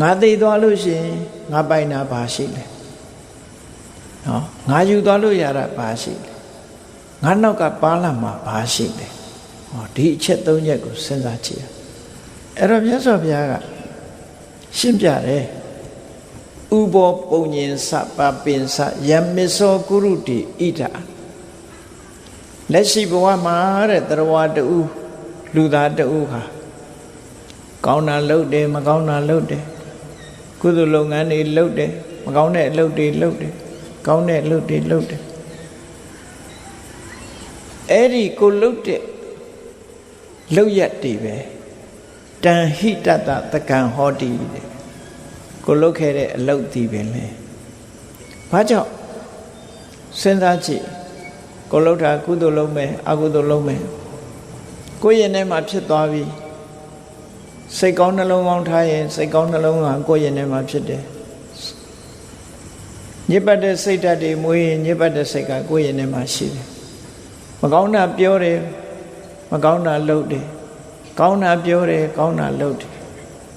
ငါသိသွားလို့ရှိရင်ငါပိုင်တာဘာရှိလဲနော်ငါယူသွားလို့ရတာဘာရှိလဲငါနောက်ကပါလာမှာဘာရှိလဲဟောဒီအချက်သုံးချက်ကိုစဉ်းစားကြည့်ရအဲ့တော့မြတ်စွာဘုရားကရှင်းပြတယ်ဥဘောပုံညင်စပပင်စယမစ္စောကုရုတိဣဒာလက်ရှိဘဝမှာတဲ့တရားတူလူသားတူဟာကောင်းတာလုပ်တယ်မကောင်းတာလုပ်တယ် ကုသိုလ်လုပ်ငန်းတွေလုပ်တယ်မကောင်းတဲ့အလုပ်တွေလုပ်တယ်ကောင်းတဲ့အလုပ်တွေလုပ်တယ်အဲ့ဒီကိုလုပ်တဲ့လုပ်ရက်တွေပဲတန်ဟိတတတကံဟောတိတဲ့ကိုလုပ်ခဲ့တဲ့အလုပ်ဒီပဲလေဘာကြောင့်စဉ်းစားကြည့်ကိုလုပ်တာကုသိုလ်လုပ်မယ်အကုသိုလ်လုပ်မယ်ကိုယ့်ရင်ထဲမှာဖြစ်သွားပြီ စိတ်ကောင်းနှလုံးကောင်းထားရင်စိတ်ကောင်းနှလုံးကကိုယ့်ရင်ထဲမှာဖြစ်တယ်ညစ်ပတ်တဲ့စိတ်ဓာတ်တွေမွေးရင်ညစ်ပတ်တဲ့စိတ်ကကိုယ့်ရင်ထဲမှာရှိတယ်မကောင်းတာပြောတယ်မကောင်းတာလုပ်တယ်ကောင်းတာပြောတယ်ကောင်းတာလုပ်တယ်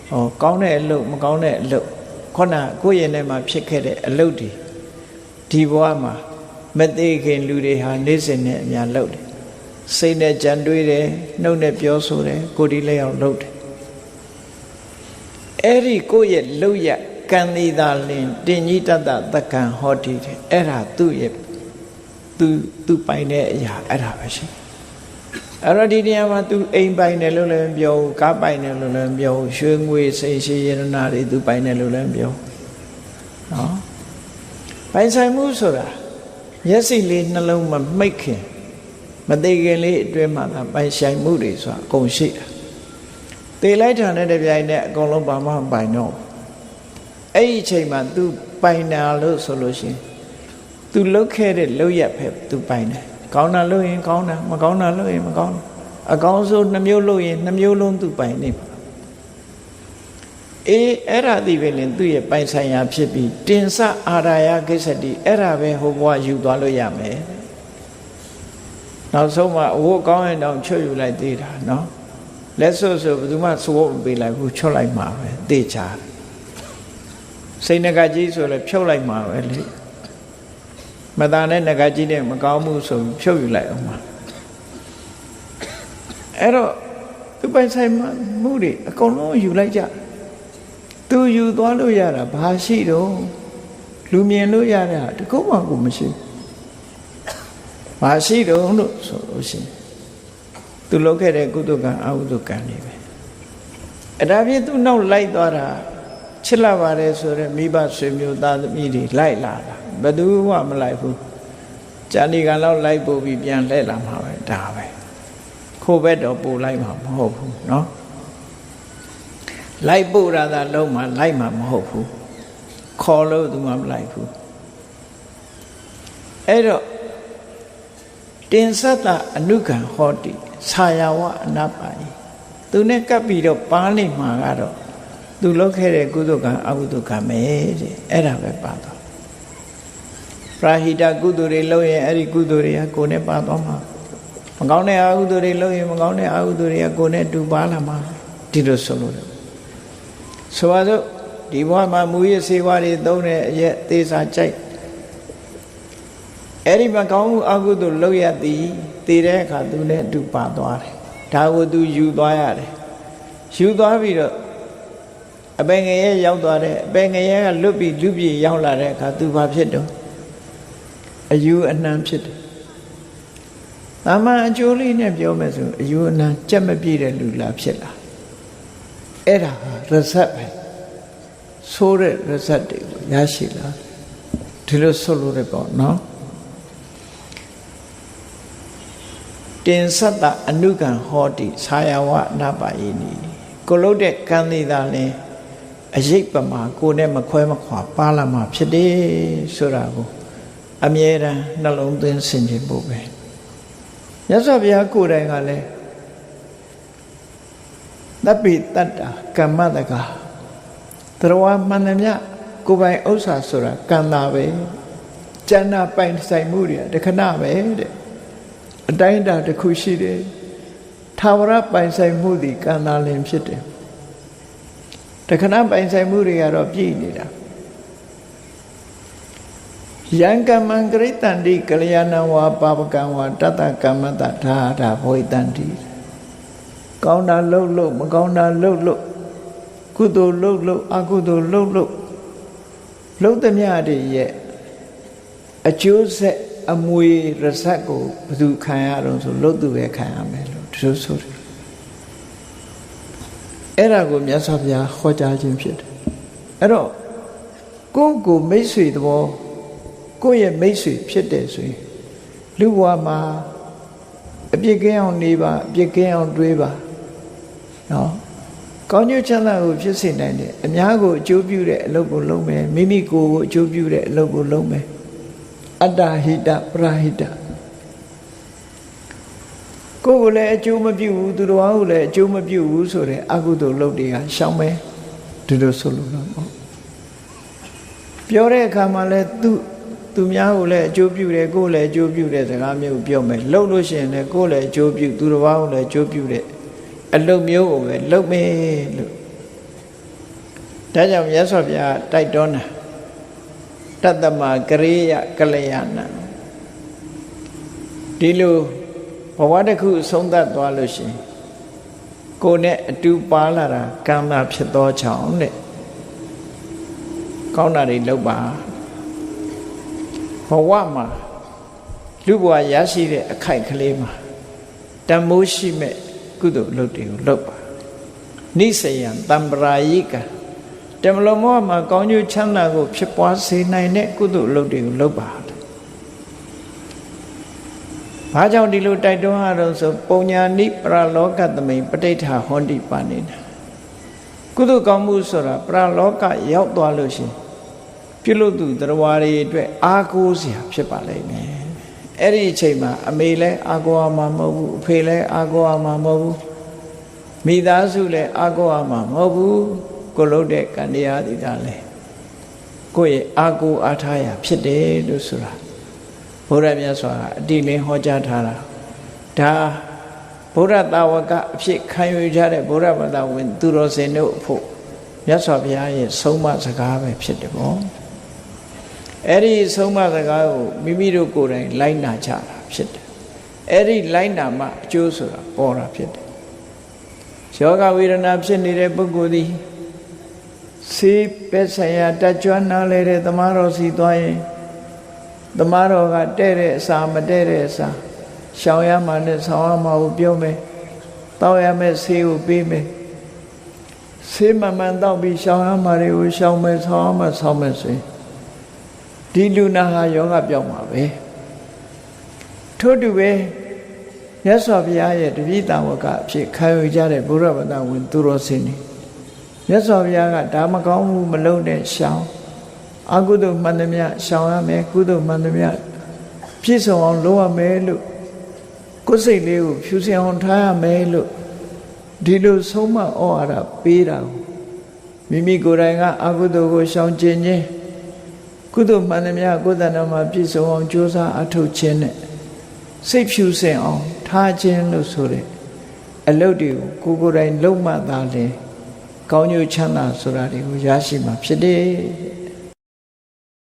ဟောကောင်းတဲ့အလုပ်မကောင်းတဲ့အလုပ်ခုနကိုယ့်ရင်ထဲမှာဖြစ်ခဲ့တဲ့အလုပ်တွေဒီဘဝမှာမသေးခင်လူတွေဟာနေ့စဉ်နဲ့အများလုပ်တယ်စိတ်နဲ့ကြံတွေးတယ်နှုတ်နဲ့ပြောဆိုတယ်ကိုယ်ဒီလက်အောင်လုပ်တယ် အဲ့ဒီကိုယ့်ရဲ့လုပ်ရကံသေးသာလင်တင်ကြီးတတ်တသက္ကံဟောတိတယ်အဲ့ဒါသူ့ရဲ့သူသူပိုင်တဲ့အရာအဲ့ဒါပဲရှိအဲ့တော့ဒီနေရာမှာသူအိမ်ပိုင်တယ်လို့လည်းပြောကားပိုင်တယ်လို့လည်းပြောရွှေငွေစိန်ရှိရတနာတွေသူပိုင်တယ်လို့လည်းပြောနော်ပိုင်ဆိုင်မှုဆိုတာမျက်စိလေးနှလုံးမမိတ်ခင်မသေးခင်လေးအတွင်းမှာပိုင်ဆိုင်မှုတွေဆိုတာအကုန်ရှိတာ သေလိုက်တာနဲ့တပြိုင်နက်အကုန်လုံးဘာမှမပိုင်တော့အဲ့ဒီအချိန်မှာ तू ပိုင်တာလို့ဆိုလို့ရှိရင် तू လုတ်ခဲ့တဲ့လုတ်ရက်ပဲ तू ပိုင်တယ်ကောင်းတာလုတ်ရင်ကောင်းတာမကောင်းတာလုတ်ရင်မကောင်းတာအကောင်းဆုံးနှမျိုးလုတ်ရင်နှမျိုးလုံး तू ပိုင်နေပါအေးအဲ့ဒါဒီပဲလင်သူ့ရဲ့ပိုင်ဆိုင်ရာဖြစ်ပြီးတင်စအာရာယကိစ္စတိအဲ့ဒါပဲဟိုဘဝယူသွားလို့ရမယ်နောက်ဆုံးမှအဝတ်ကောင်းရင်တောင်ချွတ်ယူလိုက်သေးတာနော် လက်စွပ်ဆိုဘယ်သူမှသဝတ်မပေးလိုက်ဘူးချွတ်လိုက်မှာပဲတေချာစိတ်ငကကြီးဆိုလည်းဖြုတ်လိုက်မှာပဲလေမตาနဲ့ငကကြီးနဲ့မကောင်းမှုဆိုဖြုတ်ယူလိုက်အောင်မှာအဲ့တော့သူပိုင်ဆိုင်မှုတွေအကုန်လုံးယူလိုက်ကြသူယူသွားလို့ရတာဘာရှိတော့လူမြင်လို့ရတာတကုတ်မှကိုမရှိဘာရှိတော့လို့ဆိုလို့ရှိရင် သူလုပ်ခဲ့တဲ့ကုသကံအကုသကံတွေပဲအဲ့ဒါဖြင့်သူနောက်လိုက်သွားတာချစ်လာပါတယ်ဆိုတော့မိဘဆွေမျိုးသားသမီးတွေလိုက်လာတာဘယ်သူမှမလိုက်ဘူးဂျာနီကလောက်လိုက်ပို့ပြီးပြန်လှည့်လာမှာပဲဒါပဲခိုးဘက်တော့ပို့လိုက်မှာမဟုတ်ဘူးเนาะလိုက်ပို့ရတာလုံးမှာလိုက်မှာမဟုတ်ဘူးခေါ်လို့သူမှမလိုက်ဘူးအဲ့တော့တင်သတ္တအနုကံဟောတိ ဆာယဝအနပါယသူနဲ့ကပ်ပြီးတော့ပါလိမ့်မှာကတော့သူလုပ်ခဲ့တဲ့ကုသကံအကုသကံပဲတဲ့အဲ့ဒါပဲပါတော့ပရာဟိတကုသိုလ်တွေလုပ်ရင်အဲ့ဒီကုသိုလ်တွေကကိုယ်နဲ့ပါသွားမှာမကောင်းတဲ့အကုသိုလ်တွေလုပ်ရင်မကောင်းတဲ့အကုသိုလ်တွေကကိုယ်နဲ့တူပါလာမှာဒီလိုဆိုလို့ဆိုပါစို့ဒီဘဝမှာမူရစေဝါတွေသုံးတဲ့အရက်သေးစာကြိုက် အဲ့ဒီမကောင်းမှုအကုသိုလ်လုပ်ရသည်တည်တဲ့အခါသူနဲ့အတူပါသွားတယ်ဒါကိုသူယူသွားရတယ်ယူသွားပြီးတော့အပင်ငရဲရောက်သွားတဲ့အပင်ငရဲကလွတ်ပြီးလူပြေရောက်လာတဲ့အခါသူဘာဖြစ်တော့အယူအနှံဖြစ်တယ်။တာမန်အကျိုးလေးနဲ့ပြောမယ်ဆိုအယူအနှံကြက်မပြည့်တဲ့လူလားဖြစ်လာ။အဲ့ဒါဟာရဇတ်ပဲ။ဆိုးတဲ့ရဇတ်တွေကိုရရှိလာ။ဒီလိုဆိုလို့ရပေါ့နော်။ တင်သတ္တအနုကံဟောတိဆာယဝနပါယိနီကိုလို့တဲ့ကံသေးတာလဲအရေးပမာကိုနဲ့မခွဲမခွာပါလာမှာဖြစ်တယ်ဆိုတာကိုအမြဲတမ်းနှလုံးသွင်းဆင်ခြင်ဖို့ပဲမြတ်စွာဘုရားကိုယ်တိုင်ကလည်းတပိတတ္တာကမ္မတကတရဝမှန်တယ်မြကိုယ်ပိုင်ဥစ္စာဆိုတာကံတာပဲကျန်တာပိုင်ဆိုင်မှုတွေတခဏပဲတဲ့ အတိုင်းအတာတစ်ခုရှိတယ်ထာဝရပိုင်ဆိုင်မှုသည်ကံတာလင်ဖြစ်တယ်တခဏပိုင်ဆိုင်မှုတွေကတော့ပြည့်နေတာယံကမ္မံကရိတန္တိကလျာဏဝါပါပကံဝါတတ္တကမ္မတဒါဒါဘောိတန္တိကောင်းတာလှုပ်လှုပ်မကောင်းတာလှုပ်လှုပ်ကုသိုလ်လှုပ်လှုပ်အကုသိုလ်လှုပ်လှုပ်လှုပ်သမျှတွေရဲ့အကျိုးဆက် အမွေရစက်ကိုဘယ်သူခံရတော့ဆိုလှုပ်သူပဲခံရမယ်လို့သူတို့ဆိုတယ်အဲ့ဒါကိုမြတ်စွာဘုရားဟောကြားခြင်းဖြစ်တယ်အဲ့တော့ကိုယ့်ကိုမိတ်ဆွေသဘောကိုယ့်ရဲ့မိတ်ဆွေဖြစ်တယ်ဆိုရင်လူဘဝမှာအပြစ်ကင်းအောင်နေပါအပြစ်ကင်းအောင်တွေးပါနော်ကောင်းကျိုးချမ်းသာကိုဖြစ်စေနိုင်တယ်အများကိုအကျိုးပြုတဲ့အလုပ်ကိုလုပ်မယ်မိမိကိုယ်ကိုအကျိုးပြုတဲ့အလုပ်ကိုလုပ်မယ် အတ္တဟိတပရဟိတကိုယ်ကိုလည်းအကျိုးမပြုဘူးသူတော်ဘာကိုလည်းအကျိုးမပြုဘူးဆိုတဲ့အကုသိုလ်လုပ်တွေကရှောင်မယ်ဒီလိုဆိုလို့တော့ပေါ့ပြောတဲ့အခါမှာလည်းသူသူများကိုလည်းအကျိုးပြုတယ်ကိုယ်လည်းအကျိုးပြုတဲ့စကားမျိုးပြောမယ်လှုပ်လို့ရှိရင်လည်းကိုယ်လည်းအကျိုးပြုသူတော်ဘာကိုလည်းအကျိုးပြုတဲ့အလုပ်မျိုးကိုပဲလုပ်မယ်လို့ဒါကြောင့်မြတ်စွာဘုရားတိုက်တွန်းတာ တတ္တမကရိယကလျာဏဒီလိုဘဝတစ်ခုဆုံးသက်သွားလို့ရှိရင်ကိုယ်နဲ့အတူပါလာတာကံတာဖြစ်သောကြောင့်တဲ့ကောင်းတာတွေလုပ်ပါဘဝမှာလူဘဝရရှိတဲ့အခိုက်ကလေးမှာတန်မိုးရှိမဲ့ကုသိုလ်အလုပ်တွေကိုလုပ်ပါနိစယံတံပရာယိက တမလောမောမှာကောင်းကျိုးချမ်းသာကိုဖြစ်ပွားစေနိုင်တဲ့ကုသိုလ်အလုပ်တွေကိုလုပ်ပါဘာကြောင့်ဒီလိုတိုက်တွန်းရတော့ဆိုပုံညာနိပရလောကသမိန်ပဋိဋ္ဌာဟောတိပါနေတာကုသိုလ်ကောင်းမှုဆိုတာပရလောကရောက်သွားလို့ရှိရင်ပြုလို့သူတရားတွေအတွက်အာကိုးစရာဖြစ်ပါလိမ့်မယ်အဲ့ဒီအချိန်မှာအမေလည်းအာကိုရမှာမဟုတ်ဘူးအဖေလည်းအာကိုရမှာမဟုတ်ဘူးမိသားစုလည်းအာကိုရမှာမဟုတ်ဘူး ကိုလို့တဲ့ကံတရားဒီကလည်းကိုယ့်ရဲ့အာကိုအားထားရဖြစ်တယ်လို့ဆိုတာဘုရားမြတ်စွာအတိလင်းဟောကြားထားတာဒါဘုရားတာဝကအဖြစ်ခံယူကြတဲ့ဘုရားဘာသာဝင် သူတော်စင်တို့အဖို့မြတ်စွာဘုရားရဲ့ဆုံးမစကားပဲဖြစ်တယ်ပေါ့အဲ့ဒီဆုံးမစကားကိုမိမိတို့ကိုယ်တိုင်လိုက်နာကြတာဖြစ်တယ်အဲ့ဒီလိုက်နာမှအကျိုးဆိုတာပေါ်တာဖြစ်တယ်ယောဂဝေဒနာဖြစ်နေတဲ့ပုဂ္ဂိုလ်သည် စေပက်ဆရာတကြွနားလဲတဲ့သမားတော်စီသွားရင်သမားတော်ကတဲ့တဲ့အစာမတဲ့တဲ့အစာရှောင်ရမှနဲ့ဆောင်းရမှကိုပြောမယ်တောက်ရမယ်ဆေးကိုပေးမယ်ဆေးမှန်မှန်တောက်ပြီးရှောင်ရမှတွေကိုရှောင်မယ်ဆောင်းရမှဆောင်းမယ်ဆိုရင်ဒီလူနာဟာယောဂပြောင်းမှာပဲထို့တူပဲမြတ်စွာဘုရားရဲ့တပိတာဝကအဖြစ်ခံယူကြတဲ့ဘုရားဗဒဝင်သူတော်စင်နေ မြတ်စွာဘုရားကဒါမကောင်းဘူးမလုံးနဲ့ရှောင်အကုသိုလ်မှန်သမျှရှောင်ရမယ်ကုသိုလ်မှန်သမျှပြည့်စုံအောင်လုပ်ရမယ်လို့ကိုယ်စိတ်လေးကိုဖြူစင်အောင်ထားရမယ်လို့ဒီလိုဆုံးမဩဝါဒပေးတာကိုမိမိကိုယ်တိုင်ကအကုသိုလ်ကိုရှောင်ကျင်ခြင်းကုသိုလ်မှန်သမျှကိုယ်တဏ္ဍမှာပြည့်စုံအောင်ကြိုးစားအထောက်ခြင်းနဲ့စိတ်ဖြူစင်အောင်ထားခြင်းလို့ဆိုတဲ့အလုပ်တွေကိုကိုယ်ကိုယ်တိုင်လုပ်မှသာလေ ကောင်းကျိုးချမ်းသာဆိုတာတွေကိုရရှိမှာဖြစ်တယ်